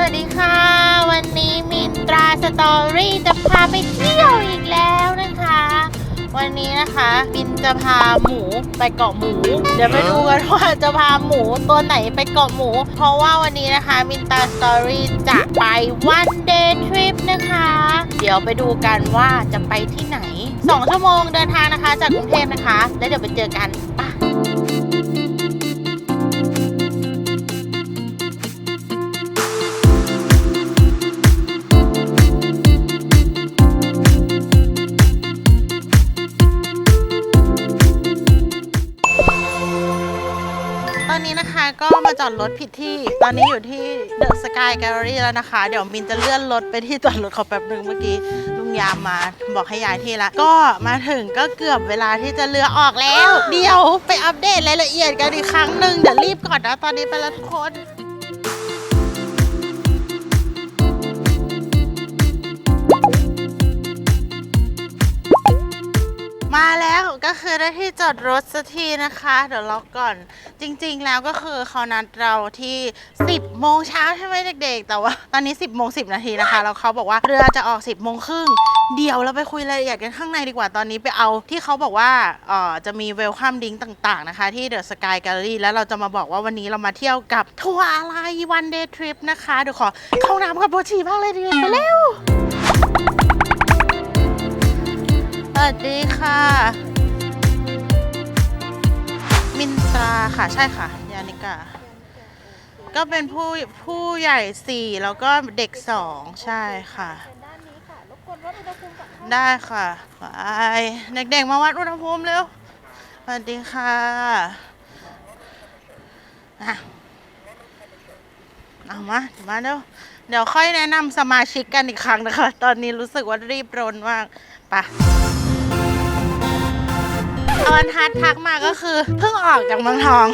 วัสดีค่ะ วันนี้มินตราสตอรี่จะพาไปเที่ยวอีกแล้วนะคะ วันนี้นะคะมินจะพาหมูไปเกาะหมู เดี๋ยวไปดูกันว่าจะพาหมูตัวไหนไปเกาะหมู เพราะว่าวันนี้นะคะมินตราสตอรี่จะไปวันเดย์ทริปนะคะ เดี๋ยวไปดูกันว่าจะไปที่ไหน 2 ชั่วโมงเดินทางนะคะ จากกรุงเทพนะคะ แล้วเดี๋ยวไปเจอกันป ก็มาจอดรถผิดที่ ตอนนี้อยู่ที่เดอะสกายแกลเลอรี่แล้วนะคะ เดี๋ยวมินจะเลื่อนรถไปที่จอดรถเขาแป๊บนึงเมื่อกี้ลุงยามมาบอกให้ย้ายที่ละ ก็มาถึงก็เกือบเวลาที่จะเรือออกแล้ว เดี๋ยวไปอัปเดตรายละเอียดกันอีกครั้งหนึ่งเดี๋ยวรีบก่อนนะตอนนี้ไปแล้วทุกคน มาแล้วก็คือได้ที่จอดรถสักทีนะคะ เดี๋ยวล็อกก่อน จริงๆแล้วก็คือเขานัดเราที่ 10 โมงเช้าใช่ไหมเด็กๆ แต่ว่าตอนนี้ 10 โมง 10 นาทีนะคะแล้วเขาบอกว่าเรือจะออก 10 โมงครึ่งเดี๋ยวเราไปคุยรายละเอียดกันข้างในดีกว่าตอนนี้ไปเอาที่เขาบอกว่าเอ่อจะมีเวลคัมดิ้งต่างๆนะคะ ที่เดอะสกายแกลเลอรี่แล้วเราจะมาบอกว่าวันนี้เรามาเที่ยวกับทัวร์อะไรวันเดย์ทริปนะคะเดี๋ยวขอเข้าน้ำกับโบชีบ้างเลยดีไปเร็ว วัสดีค่ะ มินตราค่ะ ใช่ค่ะ ยานิกา ก็เป็นผู้ผู้ใหญ่สี่แล้วก็เด็กสองใช่ค่ะ ด้านนี้ค่ะรบกวนวัดอุณหภูมิก่อนค่ะได้ค่ะไปเด็กๆมาวัดอุณหภูมิเร็วสวัสดีค่ะอะเอามามาเร็วเดี๋ยวค่อยแนะนำสมาชิกกันอีกครั้งนะคะ ตอนนี้รู้สึกว่ารีบรนมากไปะ ตอนทัดทักมาก็คือ เพิ่งออกจากเมืองทอง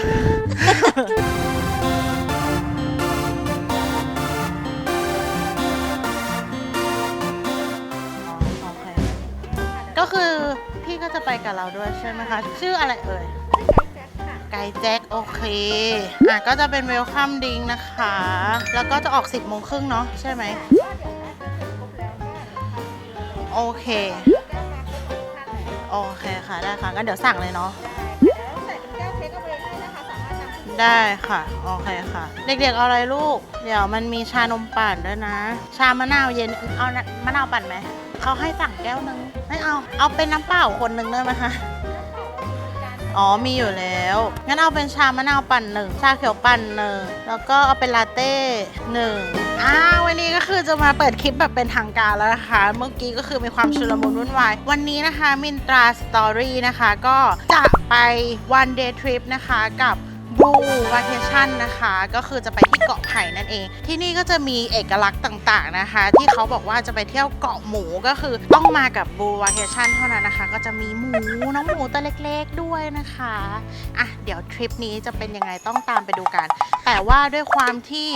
ก็คือพี่ก็จะไปกับเราด้วยใช่ไหมคะ ชื่ออะไรเอ่ย ไกด์แจ็คโอเค อะก็จะเป็นเวลคัมดิงนะคะ แล้วก็จะออก 10โมงครึ่งเนาะใช่ไหม โอเค โอเคค่ะได้ค่ะงั้นเดี๋ยวสั่งเลยเนาะเดี๋ยวใส่เป็นแก้วเทคเอาไว้ให้นะคะสามารถนำขึ้นได้ค่ะโอเคค่ะ เด็กๆเอาอะไรลูก เดี๋ยวมันมีชานมปั่นด้วยนะ ชามะนาวเย็นเอานะมะนาวปั่นไหมเขาให้สั่งแก้วนึงไม่เอาเอาเป็นน้ำเปล่าคนหนึ่งได้ไหมคะ อ๋อมีอยู่แล้ว งั้นเอาเป็นชามะนาวปั่นหนึ่งชาเขียวปั่นหนึ่งแล้วก็เอาเป็นลาเต้หนึ่งอ้าววันนี้ก็คือจะมาเปิดคลิปแบบเป็นทางการแล้วนะคะ เมื่อกี้ก็คือมีความชุลมุนวุ่นวาย วันนี้นะคะมินตราสตอรี่นะคะ ก็จะไปวันเดย์ทริปนะคะกับ บูวาเคชั่นนะคะ ก็คือจะไปที่เกาะไผ่นั่นเอง ที่นี่ก็จะมีเอกลักษณ์ต่างๆนะคะ ที่เขาบอกว่าจะไปเที่ยวเกาะหมูก็คือต้องมากับบูวาเคชั่นเท่านั้นนะคะ ก็จะมีหมูน้องหมูตัวเล็กๆด้วยนะคะอะเดี๋ยวทริปนี้จะเป็นยังไงต้องตามไปดูกัน แต่ว่าด้วยความที่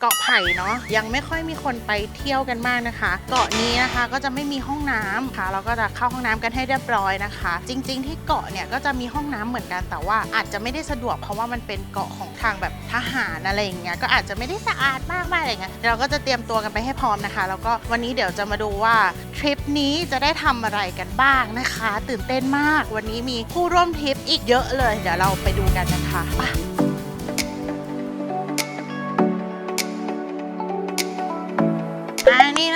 เกาะไผ่เนาะยังไม่ค่อยมีคนไปเที่ยวกันมากนะคะ เกาะนี้นะคะก็จะไม่มีห้องน้ำค่ะเราก็จะเข้าห้องน้ำกันให้เรียบร้อยนะคะ จริง ๆ ที่เกาะเนี่ยก็จะมีห้องน้ำเหมือนกันแต่ว่าอาจจะไม่ได้สะดวกเพราะว่ามันเป็นเกาะของทางแบบทหารอะไรอย่างเงี้ยก็อาจจะไม่ได้สะอาดมากมายอะไรเงี้ยเดี๋ยวเราก็จะเตรียมตัวกันไปให้พร้อมนะคะ แล้วก็วันนี้เดี๋ยวจะมาดูว่าทริปนี้จะได้ทำอะไรกันบ้างนะคะ ตื่นเต้นมาก วันนี้มีผู้ร่วมทริปอีกเยอะเลย เดี๋ยวเราไปดูกันนะคะไป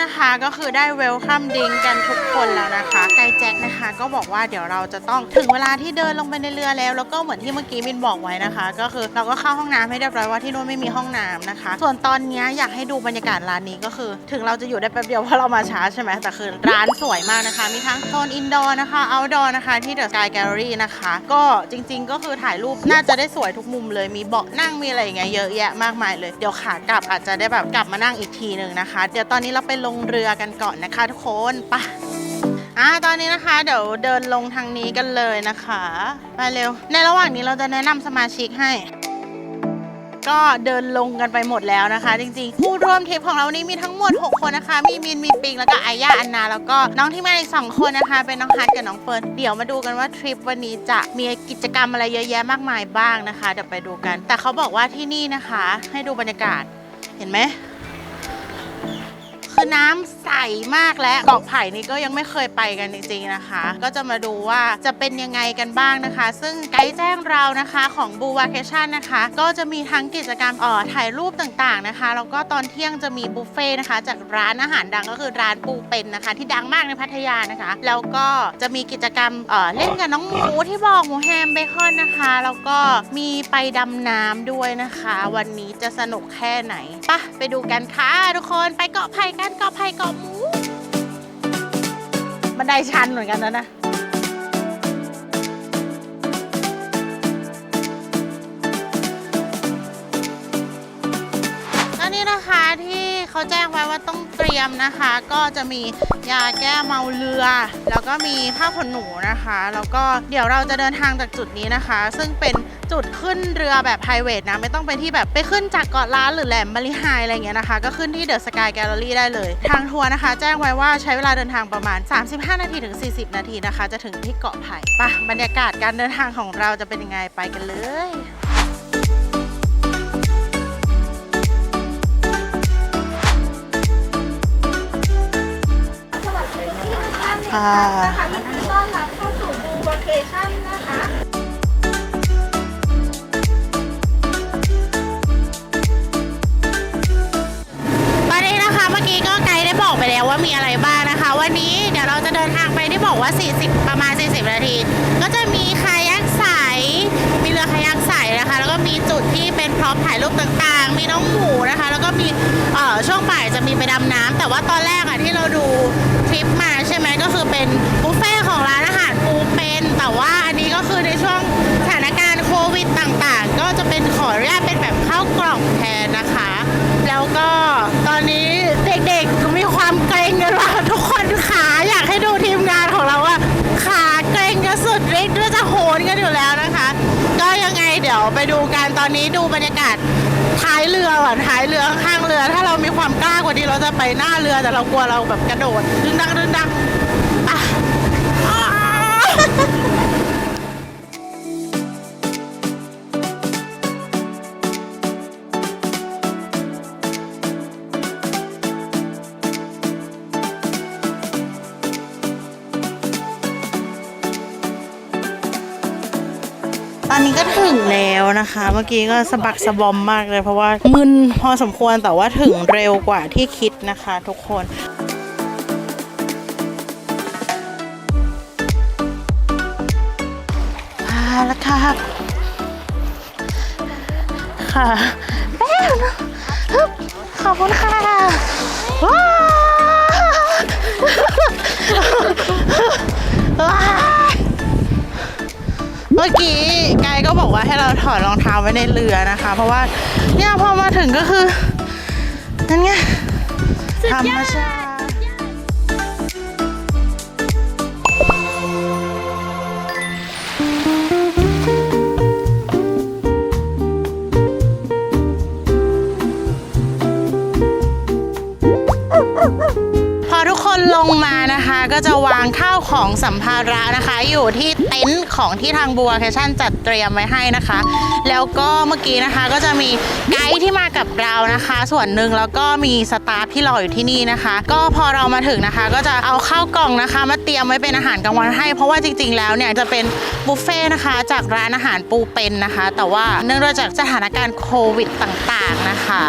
นะคะก็คือได้เวลคัมดิงกันทุกคนแล้วนะคะไกแจ็คนะคะ ก็บอกว่าเดี๋ยวเราจะต้องถึงเวลาที่เดินลงไปในเรือแล้ว แล้วก็เหมือนที่เมื่อกี้มินบอกไว้นะคะ ก็คือเราก็เข้าห้องน้ำให้เรียบร้อยว่าที่นู่นไม่มีห้องน้ำนะคะ ส่วนตอนนี้อยากให้ดูบรรยากาศร้านนี้ก็คือ ถึงเราจะอยู่ได้แป๊บเดียวเพราะเรามาช้าใช่ไหมแต่คือร้านสวยมากนะคะ มีทั้งโซนอินดอร์นะคะเอาท์ดอร์นะคะที่เดอะสกายแกลเลอรี่นะคะ ก็จริง ๆ ก็คือถ่ายรูปน่าจะได้สวยทุกมุมเลยมีเบาะนั่งมีอะไรอย่างเงี้ยเยอะแยะมากมายเลยเดี๋ยวขากลับอาจจะได้แบบกลับมานั่งอีกทีหนึ่งนะคะ เดี๋ยวตอนนี้เราไปลงงเรือกันก่อนนะคะทุกคนไปอ่าตอนนี้นะคะเดี๋ยวเดินลงทางนี้กันเลยนะคะไปเร็ว ในระหว่างนี้เราจะแนะนำสมาชิกให้ ก็เดินลงกันไปหมดแล้วนะคะ จริงๆ ผู้ร่วมทริปของเรานี่มีทั้งหมด 6 คนนะคะ มีมินมีปิงแล้วก็อาย่าอันนา แล้วก็น้องที่มาอีกสองคนนะคะ เป็นน้องฮัทกับน้องเฟิร์นเดี๋ยวมาดูกันว่าทริปวันนี้จะมีกิจกรรมอะไรเยอะแยะมากมายบ้างนะคะเดี๋ยวไปดูกัน แต่เขาบอกว่าที่นี่นะคะ ให้ดูบรรยากาศเห็นไหม คือน้ำใสมากและเกาะไผ่นี่ก็ยังไม่เคยไปกันจริงๆนะคะ ก็จะมาดูว่าจะเป็นยังไงกันบ้างนะคะ ซึ่งไกด์แจ้งเรานะคะของบูวาเคชั่นนะคะ ก็จะมีทั้งกิจกรรมเอ่อถ่ายรูปต่างๆนะคะแล้วก็ตอนเที่ยงจะมีบุฟเฟ่ต์นะคะ จากร้านอาหารดังก็คือร้านปูเป็นนะคะ ที่ดังมากในพัทยานะคะ แล้วก็จะมีกิจกรรมเอ่อเล่นกับน้องหมูที่บอกหมูแฮมเบคอนนะคะ แล้วก็มีไปดำน้ำด้วยนะคะ วันนี้จะสนุกแค่ไหนปะไปดูกันค่ะทุกคนไปเกาะไผ่กันเกาะไผ่เกาะหมูบันไดชันเหมือนกันนะนะแล้วนี่นะคะที่เขาแจ้งไว้ว่าต้องเตรียมนะคะ ก็จะมียาแก้เมาเรือ แล้วก็มีผ้าขนหนูนะคะ แล้วก็เดี๋ยวเราจะเดินทางจากจุดนี้นะคะ ซึ่งเป็น จุดขึ้นเรือแบบ p r i v a t นะ ไม่ต้องไปที่แบบไปขึ้นจากเกาะล้านหรือแหลมบริหายอะไรเงี้ยนะคะ ก็ขึ้นที่เดอะสกายแกลเลอรี่ได้เลย ทางทัวร์นะคะ แจ้งไว้ว่าใช้เวลาเดินทางประมาณ 35 นาทีถึง 40 นาทีนะคะ จะถึงที่เกาะไผ่ปะบรรยากาศการเดินทางของเราจะเป็นยังไงไปกันเลยสวัสดีทุกท่านอีกคค่ะรั้งนต้อนรับเข้าสู่บูวาเคชั่น บอกไปแล้วว่ามีอะไรบ้างนะคะ วันนี้เดี๋ยวเราจะเดินทางไปที่บอกว่า 40 ประมาณ 40 นาที ก็จะมีคายักใสมีเรือคายักใสนะคะ แล้วก็มีจุดที่เป็นพร็อพถ่ายรูปต่างๆ มีน้องหมูนะคะ แล้วก็มีเอ่อช่วงบ่ายจะมีไปดำน้ำแต่ว่าตอนแรกอะที่เราดูทริปมาใช่ไหมก็คือเป็นบุฟเฟ่ของร้านอาหารปูเป็น แต่ว่าอันนี้ก็คือในช่วงสถานการณ์โควิดต่างๆ ก็จะเป็นขออนุญาตเป็นแบบข้าวกล่องแทนนะคะ แล้วก็ตอนนี้ ไปดูกันตอนนี้ดูบรรยากาศท้ายเรือก่ะท้ายเรือข้างเรือ ถ้าเรามีความกล้ากว่านี้เราจะไปหน้าเรือแต่เรากลัวเราแบบกระโดดดึงดังดึงดัง นะคะ เมื่อกี้ก็สะบักสะบอมมากเลยเพราะว่ามึนพอสมควรแต่ว่าถึงเร็วกว่าที่คิดนะคะทุกคนมาแล้วครับค่ะแป๊บขอบคุณค่ะว้าวว้าว เมื่อกี้ไกด์ก็บอกว่าให้เราถอดรองเท้าไว้ในเรือนะคะ เพราะว่าเนี่ยพอมาถึงก็คือนั่นไงธรรมชาติพอทุกคนลงมานะคะ ก็จะวางข้าวของสัมภาระนะคะ อยู่ที่ นท์ของที่ทางบัวแคชั่นจัดเตรียมไว้ให้นะคะ แล้วก็เมื่อกี้นะคะก็จะมีไกด์ที่มากับเรานะคะ ส่วนหนึ่งแล้วก็มีสตาฟที่รออยู่ที่นี่นะคะ ก็พอเรามาถึงนะคะ ก็จะเอาข้าวกล่องนะคะ มาเตรียมไว้เป็นอาหารกลางวันให้ เพราะว่าจริง ๆ แล้วเนี่ยจะเป็นบุฟเฟ่ต์นะคะจากร้านอาหารปูเป็นนะคะ แต่ว่าเนื่องด้วยจากสถานการณ์โควิดต่างๆนะคะ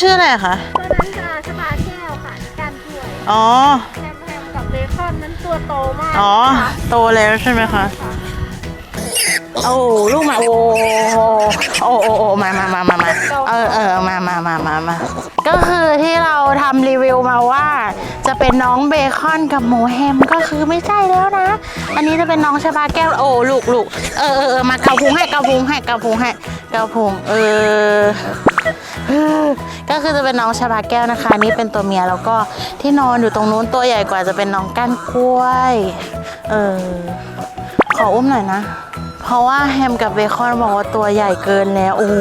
ชื่ออะไรคะตัวนั้นจะชบาแก้วค่ะการถ้วยอ๋อ แฮมแฮมกับเบคอนนั้นตัวโตมากอ๋อนะคะโตแล้วใช่ไหมคะค่ะโอ้ลูกมา โอ้โอ้โอ้โอ้มามามามามาเออเออมามามามามาก็คือที่เราทำรีวิวมาว่า จะเป็นน้องเบคอนกับหมูแฮมก็คือไม่ใช่แล้วนะ อันนี้จะเป็นน้องชาบาแก้ว โอ้ลูกลูกเออเออเออมาเกาพุงให้เกาพุงให้เกาพุงให้ กาพุงเออเออ ก็คือจะเป็นน้องชาบาแก้วนะคะ นี่เป็นตัวเมียแล้วก็ที่นอนอยู่ตรงนู้นตัวใหญ่กว่าจะเป็นน้องก้านกล้วย เออ ขออุ้มหน่อยนะ เพราะว่าแฮมกับเบคอนบอกว่าตัวใหญ่เกินแล้ว โอ้โห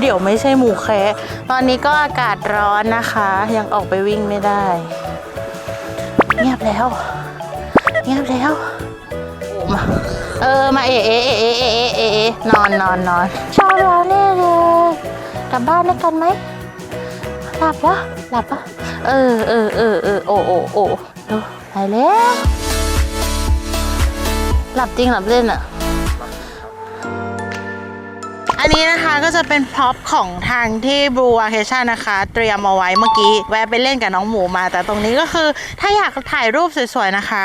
เดี๋ยวไม่ใช่หมูแคะ ตอนนี้ก็อากาศร้อนนะคะ ยังออกไปวิ่งไม่ได้ เงียบแล้ว เงียบแล้ว มเออมาเออเอะเอะเอเอเอเอนอนนอนนอนชอบเราแน่เลยกลับบ้านด้วยกันไหมหลับวะหลับปะเออเออเออเออโอโอโอดูไายแล้วหลับจริงหลับเล่นอะอันนี้นะคะก็จะเป็นพร็อพของทางที่บูอาเคชันนะคะ เตรียมเอาไว้เมื่อกี้ แวะไปเล่นกับน้องหมูมา แต่ตรงนี้ก็คือถ้าอยากถ่ายรูปสวยๆนะคะ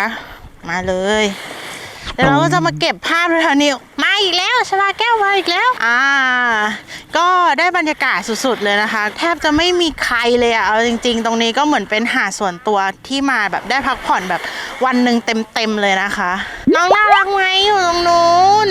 มาเลย ดี๋ยวเราก็จะมาเก็บภาพแถวๆนี้มาอีกแล้วชลาแก้วมาอีกแล้ว อ่า ก็ได้บรรยากาศสุดๆเลยนะคะ แทบจะไม่มีใครเลยอะเอาจริง ๆ ตรงนี้ก็เหมือนเป็นหาดส่วนตัวที่มาแบบได้พักผ่อนแบบวันหนึ่งเต็มๆเลยนะคะ น้องน่ารักไหมอยู่ตรงนู้น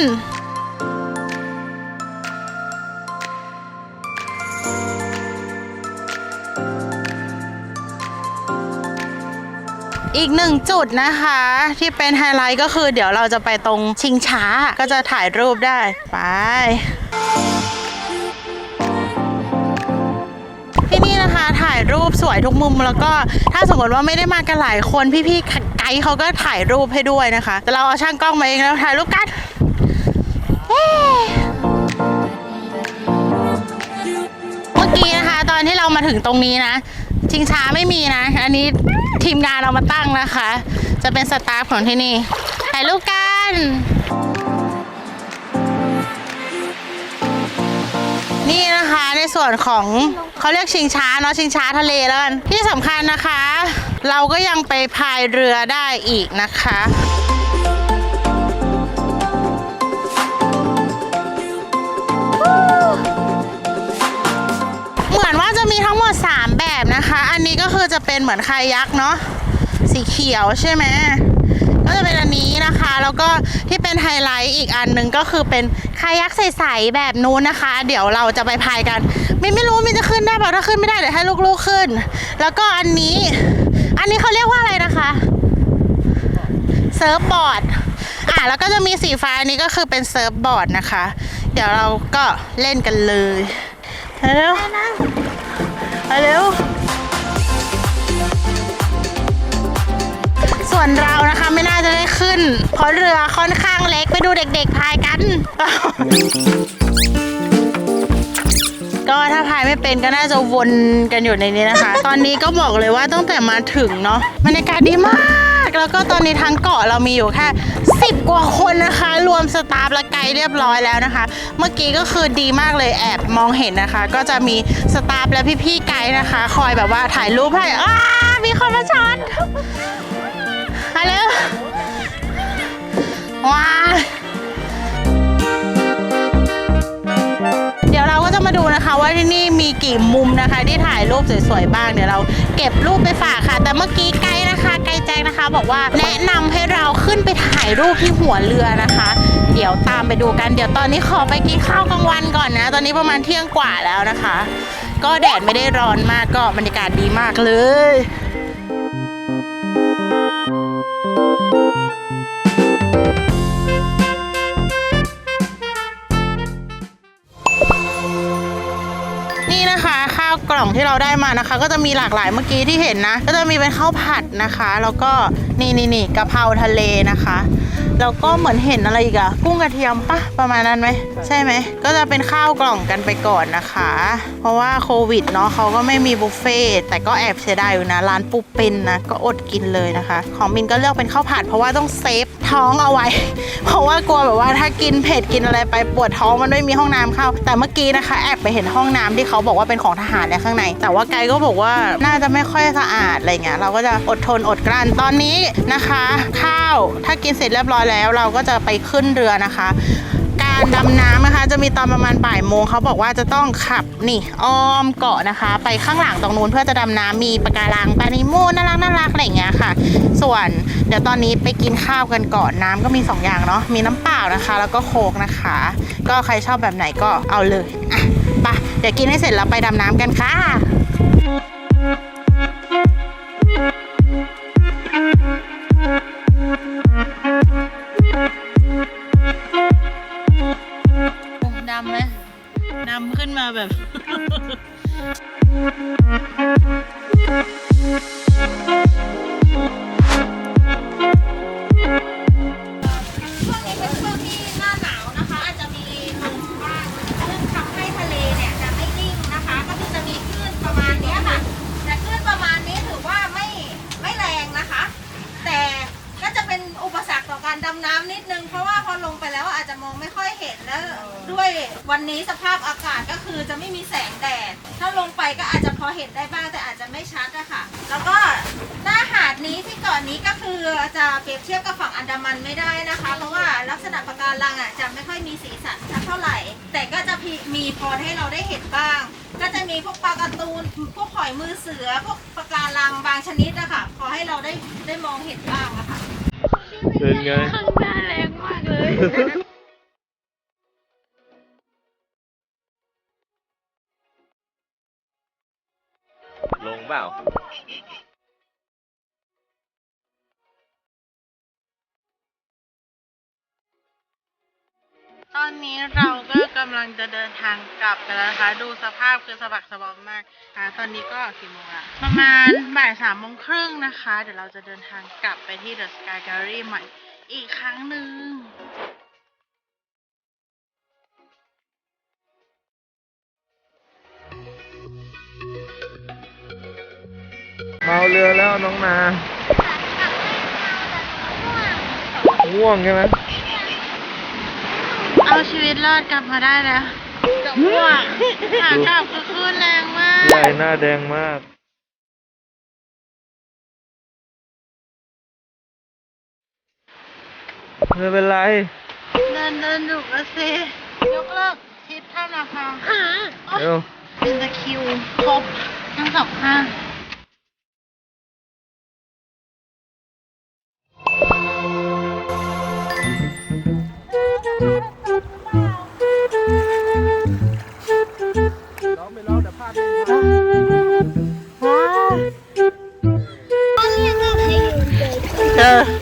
อีกหนึ่งจุดนะคะ ที่เป็นไฮไลท์ก็คือเดี๋ยวเราจะไปตรงชิงช้าก็จะถ่ายรูปได้ ไปที่นี่นะคะถ่ายรูปสวยทุกมุมแล้วก็ถ้าสมมติว่าไม่ได้มากันหลายคนพี่ๆไกด์เขาก็ถ่ายรูปให้ด้วยนะคะ แต่เราเอาช่างกล้องมาเองแล้วถ่ายรูปกันเมื่อกี้นะคะ ตอนที่เรามาถึงตรงนี้นะ ชิงช้าไม่มีนะ อันนี้ ทีมงานเรามาตั้งนะคะ จะเป็นสตาฟของที่นี่ถ่ายรูปกันนี่นะคะในส่วนของเขาเรียกชิงช้าเนาะชิงช้าทะเลแล้วกันที่สำคัญนะคะ เราก็ยังไปพายเรือได้อีกนะคะเหมือนว่าจะมีทั้งหมด 3 นะคะ อันนี้ก็คือจะเป็นเหมือนคายักเนาะสีเขียวใช่ไหมก็จะเป็นอันนี้นะคะ แล้วก็ที่เป็นไฮไลท์อีกอันหนึ่งก็คือเป็นคายักใสๆแบบนู้นนะคะ เดี๋ยวเราจะไปพายกันมินไม่รู้มินจะขึ้นได้เปล่าถ้าขึ้นไม่ได้เดี๋ยวให้ลูกๆขึ้น แล้วก็อันนี้ อันนี้เขาเรียกว่าอะไรนะคะเซิร์ฟบอร์ดอะแล้วก็จะมีสีฟ้าอันนี้ก็คือเป็นเซิร์ฟบอร์ดนะคะ เดี๋ยวเราก็เล่นกันเลยไปเร็วไปเร็ว ส่วนเรานะคะไม่น่าจะได้ขึ้น เพราะเรือค่อนข้างเล็กไปดูเด็กๆพายกัน ก็ถ้าพายไม่เป็นก็น่าจะวนกันอยู่ในนี้นะคะ ตอนนี้ก็บอกเลยว่าตั้งแต่มาถึงเนาะบรรยากาศดีมากแล้วก็ตอนนี้ทั้งเกาะเรามีอยู่แค่10 กว่าคนนะคะ รวมสตาฟและไกด์เรียบร้อยแล้วนะคะ เมื่อกี้ก็คือดีมากเลยแอบมองเห็นนะคะ ก็จะมีสตาฟและพี่ๆไกด์นะคะ คอยแบบว่าถ่ายรูปให้อ้ามีคนมาช็อ ตมาเร็วว้าเดี๋ยวเราก็จะมาดูนะคะ ว่าที่นี่มีกี่มุมนะคะ ที่ถ่ายรูปสวยๆบ้างเดี๋ยวเราเก็บรูปไปฝากค่ะ แต่เมื่อกี้ไกด์นะคะไกด์แจ้งนะคะ บอกว่าแนะนำให้เราขึ้นไปถ่ายรูปที่หัวเรือนะคะ เดี๋ยวตามไปดูกันเดี๋ยวตอนนี้ขอไปกินข้าวกลางวันก่อนนะ ตอนนี้ประมาณเที่ยงกว่าแล้วนะคะ ก็แดดไม่ได้ร้อนมากก็บรรยากาศดีมากเลย นี่นะคะข้าวกล่องที่เราได้มานะคะ ก็จะมีหลากหลายเมื่อกี้ที่เห็นนะ ก็จะมีเป็นข้าวผัดนะคะ แล้วก็นี่นี่นี่กะเพราทะเลนะคะ แล้วก็เหมือนเห็นอะไรอีกอะกุ้งกระเทียมปะประมาณนั้นไหมใช่ไหมก็จะเป็นข้าวกล่องกันไปก่อนนะคะ เพราะว่าโควิดเนาะเขาก็ไม่มีบุฟเฟ่ต์แต่ก็แอบเสียดายอยู่นะร้านปูเป็นนะก็อดกินเลยนะคะ ของมินก็เลือกเป็นข้าวผัดเพราะว่าต้องเซฟ ท้องเอาไว้ เพราะว่ากลัวแบบว่าถ้ากินเผ็ดกินอะไรไปปวดท้องมันไม่มีห้องน้ำเข้า แต่เมื่อกี้นะคะแอบไปเห็นห้องน้ำที่เขาบอกว่าเป็นของทหารเนี่ยข้างใน แต่ว่าไกด์ก็บอกว่าน่าจะไม่ค่อยสะอาดอะไรเงี้ยเราก็จะอดทนอดกลั้นตอนนี้นะคะ ข้าวถ้ากินเสร็จเรียบร้อยแล้ว เราก็จะไปขึ้นเรือนะคะ การดำน้ำนะคะ จะมีตอนประมาณบ่ายโมงเขาบอกว่าจะต้องขับนี่อ้อมเกาะนะคะ ไปข้างหลังตรงนู้นเพื่อจะดำน้ำมีปะการังปลานิโมน่ารักน่ารักอะไรอย่างเงี้ยค่ะ ส่วนเดี๋ยวตอนนี้ไปกินข้าวกันก่อนน้ำก็มีสองอย่างเนาะมีน้ำเปล่านะคะ แล้วก็โคกนะคะ ก็ใครชอบแบบไหนก็เอาเลยอะไปเดี๋ยวกินให้เสร็จแล้วไปดำน้ำกันค่ะำ ทียบกับฝั่งอันดามันไม่ได้นะคะ เพราะว่าลักษณะปะการังอะจะไม่ค่อยมีสีสันสักเท่าไหร่ แต่ก็จะมีพอให้เราได้เห็นบ้าง ก็จะมีพวกปลาการ์ตูนพวกหอยมือเสือ พวกปะการังบางชนิดอะค่ะพอให้เราได้ได้มองเห็นบ้างอะค่ะเป็นไงข้างหน้าแรงมากเลยลงเปล่า นนี้เราก็กำลังจะเดินทางกลับกันแล้วนะคะ ดูสภาพคือสะบักสะบอมมากอ่าตอนนี้ก็กี่โมงละประมาณบ่ายสามโมงครึ่งนะคะ เดี๋ยวเราจะเดินทางกลับไปที่ The Sky Gallery ใหม่อีกครั้งหนึ่งเมาเรือแล้วน้องนาง่วงใช่ไหม เอาชีวิตรอดกลับมาได้แล้วกับพวกขากลับก็คลื่นแรงมาก ยายหน้าแดงมาก ไม่เป็นไร เดินเดินดุกระเซยกเลิกทริปท่านาคาโอ๊ยเร็ว เป็นตะคิวครบทั้งสองข้าง Yeah.